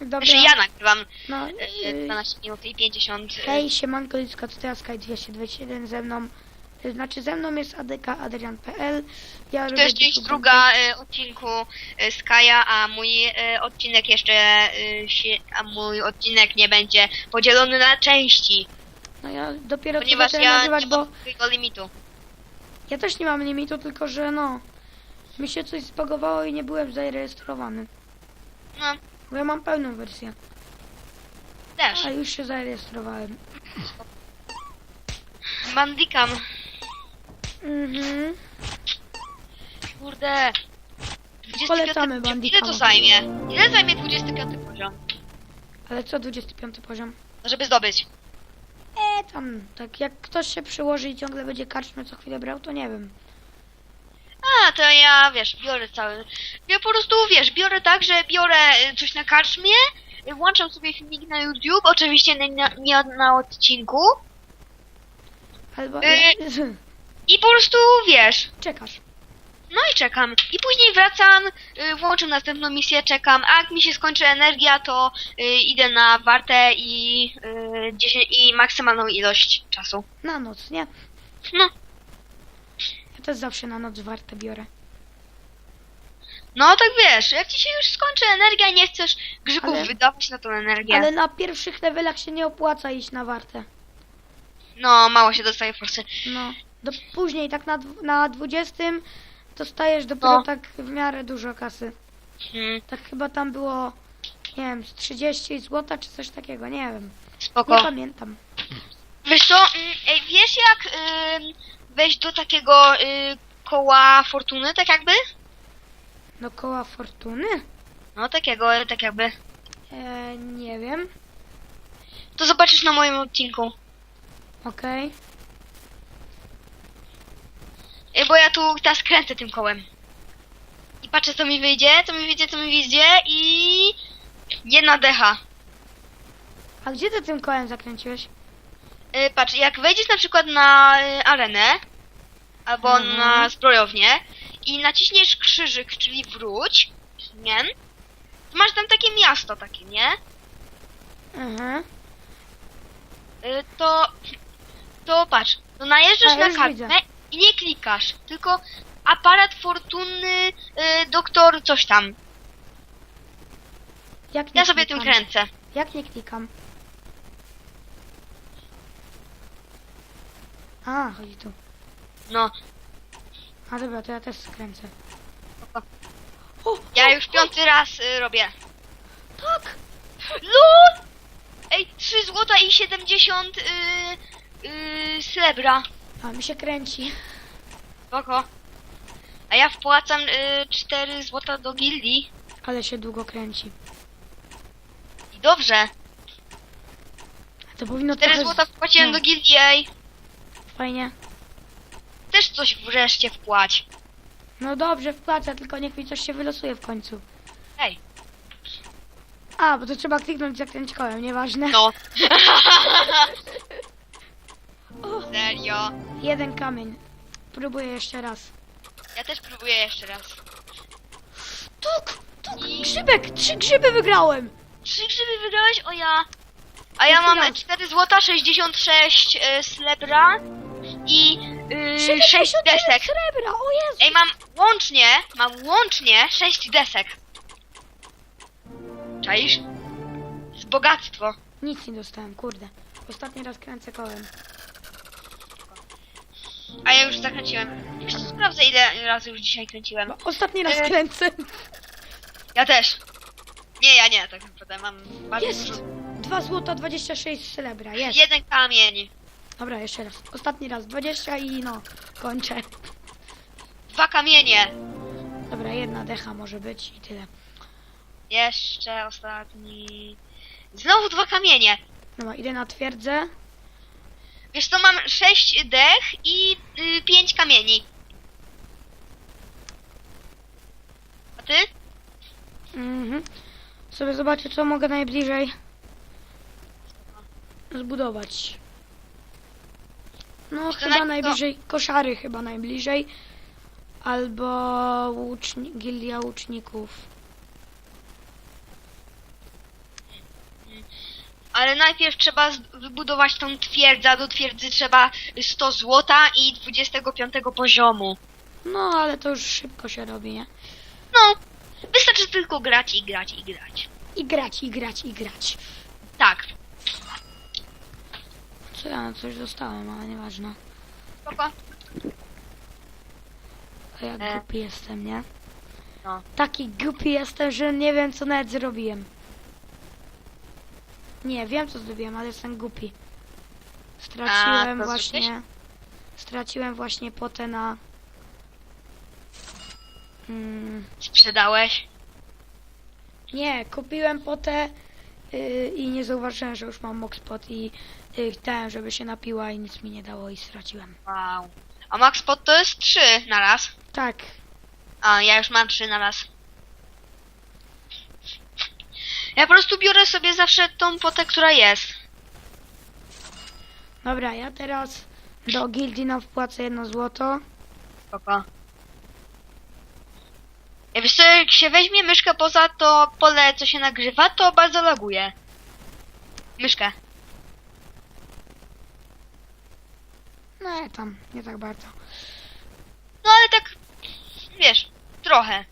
Dobra. Znaczy ja nagrywam No, e, y, 12 minut i 50. e, Hej, siemanko, Liska, to teraz Sky 221 ze mną. y, Znaczy ze mną jest ADK Adrian.pl. Ja To jest część druga e, odcinku e, Skaja, a mój e, odcinek jeszcze e, się, a mój odcinek nie będzie podzielony na części, No ja dopiero ponieważ ja nagrywać, nie bo mam tego limitu. ja też nie mam limitu, tylko że no mi się coś zbagowało i nie byłem zarejestrowany. No, Bo ja mam pełną wersję, też. a już się zarejestrowałem. Bandicam. Mhm. Kurde. 25 Polecamy poziom. Ile to zajmie? Ile zajmie 25 poziom? Ale co 25 poziom? Żeby zdobyć. E, tam, tak jak ktoś się przyłoży i ciągle będzie karczmy co chwilę brał, to nie wiem. A, to ja, wiesz, biorę cały... Ja po prostu, wiesz, biorę tak, że biorę y, coś na karczmie, włączam sobie filmik na YouTube, oczywiście nie na, nie na odcinku Albo Y- i po prostu, wiesz, czekasz. no i czekam. I później wracam, y, włączam następną misję, czekam, a jak mi się skończy energia, to y, idę na wartę i, y, 10, i maksymalną ilość czasu. Na noc, nie? No. Ja też zawsze na noc warte biorę. No tak wiesz, jak ci się już skończy energia nie chcesz grzyków Ale- wydawać na tą energię, Ale na pierwszych levelach się nie opłaca iść na wartę. no mało się dostaje forsy. No. Do, później tak na, dw- na 20 dostajesz dopiero No. tak w miarę dużo kasy. Hmm, Tak chyba tam było, nie wiem, z 30 zł czy coś takiego, nie wiem. Nie spoko. pamiętam. Wiesz co, mm, ej, wiesz jak ym, wejść do takiego y, koła fortuny, tak jakby? Do koła fortuny? No takiego, y, tak jakby. E, nie wiem. To zobaczysz na moim odcinku. Okej. Y, bo ja tu teraz kręcę tym kołem. I patrzę co mi wyjdzie, co mi wyjdzie, co mi wyjdzie i... Jedna decha. A gdzie ty tym kołem zakręciłeś? Y, patrz, jak wejdziesz na przykład na y, arenę, albo Mhm. na zbrojownię i naciśniesz krzyżyk, czyli wróć, nie? To masz tam takie miasto takie, nie? Mhm. Y, to, to patrz, to najeżdżasz na już kartę widzę. i nie klikasz, tylko aparat fortunny, y, doktor coś tam. Jak nie Ja sobie tym klikam? kręcę. Jak nie klikam? A, chodzi tu. No, A dobra, to ja też skręcę. O, ja o, już piąty raz y, robię. Tak! LOL! Ej, 3 złota i 70 y, y, srebra. A, mi się kręci. Spoko. A ja wpłacam y, 4 złota do gildii. Ale się długo kręci. I dobrze. To powinno 4 trochę... złota wpłaciłem no. do gildii, ej. Fajnie. Też coś wreszcie wpłać. No dobrze, wpłacę, tylko niech mi coś się wylosuje w końcu. Ej, A, bo to trzeba kliknąć zakręć kołem, nieważne. no. O, Serio. jeden kamień. Próbuję jeszcze raz. Ja też próbuję jeszcze raz. Tuk! Tuk! Grzybek! Trzy grzyby wygrałem! Trzy grzyby wygrałeś? O ja. A ja mam Raz. 4 złota, 66 y, srebra i y, 6 79 desek. srebra, o Jezu! Ej, mam łącznie, mam łącznie 6 desek. Czaisz? Z bogactwo. Nic nie dostałem, kurde. Ostatni raz kręcę kołem. A ja już zakręciłem. Jeszcze sprawdzę ile razy już dzisiaj kręciłem. Bo ostatni raz E. kręcę. Ja też. Nie, ja nie, tak naprawdę mam bardzo Jest! dużo. 2 złota 26 srebra, jest. Jeden kamień. Dobra, jeszcze raz. Ostatni raz 20 i no, kończę. Dwa kamienie. Dobra, jedna decha może być i tyle. Jeszcze ostatni. Znowu dwa kamienie. Dobra, idę na twierdzę. Wiesz to mam sześć dech i y, pięć kamieni. A ty? Mhm. Sobie zobaczę, co mogę najbliżej zbudować. No, chyba naj- najbliżej, koszary chyba najbliżej. Albo łuczni, gildia łuczników. Ale najpierw trzeba wybudować tą twierdzę, do twierdzy trzeba 100 złota i 25 poziomu. No, ale to już szybko się robi, nie? No, wystarczy tylko grać i grać i grać. I grać, i grać, i grać. Tak, Co ja coś dostałem, ale nieważne. spoko. A ja E. głupi jestem, nie? No. Taki głupi jestem, że nie wiem co nawet zrobiłem. Nie, wiem co zrobiłem, ale jestem głupi. Straciłem właśnie... Straciłem właśnie potę na... Mm, Sprzedałeś? nie, kupiłem potę i nie zauważyłem, że już mam mockspot i yy, chciałem, żeby się napiła i nic mi nie dało i straciłem. Wow. A max pot to jest 3 na raz. Tak, A, ja już mam 3 na raz. Ja po prostu biorę sobie zawsze tą potę, która jest. dobra, ja teraz do gildii nam wpłacę jedno złoto. Spoko. Wiesz co, jak się weźmie myszkę poza to pole, co się nagrywa, to bardzo laguje. Myszkę. No nie tam, nie tak bardzo. No ale tak, wiesz, trochę.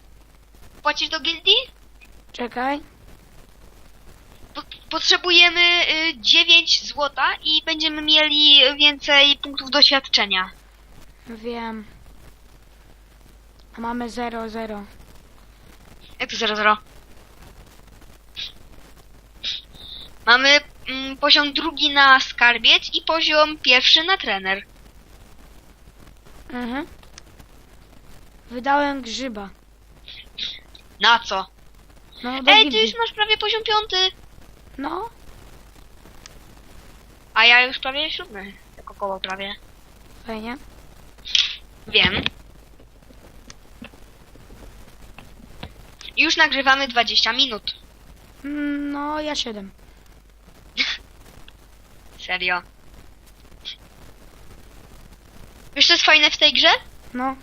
Płacisz do gildii? Czekaj. Po- Potrzebujemy y, 9 złota i będziemy mieli więcej punktów doświadczenia. Wiem. A mamy 0, 0. Jak to 0-0? Mamy mm, poziom drugi na skarbiec i poziom pierwszy na trener. Mhm. Wydałem grzyba. Na co? No, do Ej, ty gildii. już masz prawie poziom piąty. No, A ja już prawie siódmy. Tak około prawie. fajnie. Wiem. Już nagrywamy 20 minut. No, ja 7. Serio. Wiesz co jest fajne w tej grze? No,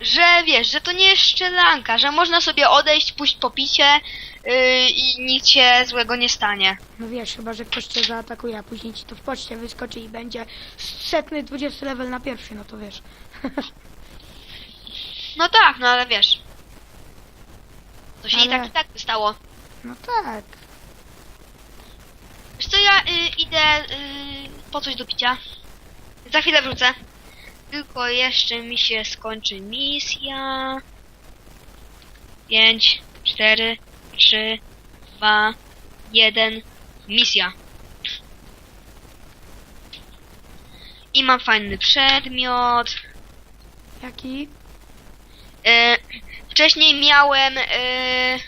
Że wiesz, że to nie jest szczelanka, że można sobie odejść, pójść po picie yy, i nic się złego nie stanie. no wiesz, chyba, że ktoś cię zaatakuje, a później ci to w poczcie wyskoczy i będzie setny 20 level na pierwszy, no to wiesz. No tak, no ale wiesz. To się i Ale- tak i tak by stało. No tak. Wiesz co, ja y, idę y, po coś do picia. Za chwilę wrócę. Tylko jeszcze mi się skończy misja. 5, 4, 3, 2, 1. Misja. I mam fajny przedmiot. Jaki? E, wcześniej miałem e,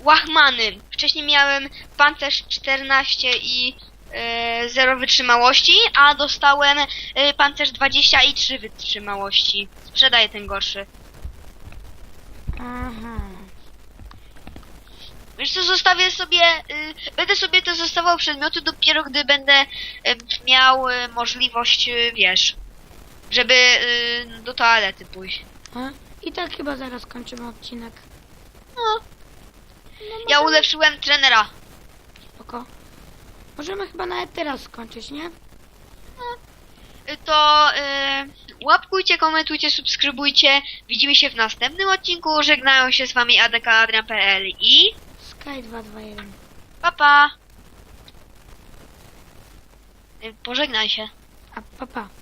łachmany. Wcześniej miałem pancerz 14 i e, 0 wytrzymałości, a dostałem e, pancerz 20 i 3 wytrzymałości. Sprzedaję ten gorszy. Aha. Wiesz co, zostawię sobie, y, będę sobie te zostawał przedmioty dopiero gdy będę y, miał y, możliwość, y, wiesz, żeby y, do toalety pójść. A? I tak chyba zaraz kończymy odcinek. No. Ja ulepszyłem trenera. Spoko. Możemy chyba nawet teraz skończyć, nie? Y, to y, łapkujcie, komentujcie, subskrybujcie. Widzimy się w następnym odcinku. Żegnają się z wami adekadrian.pl i Sky 221. pa pa. Y, Pożegnaj się. A papa. Pa.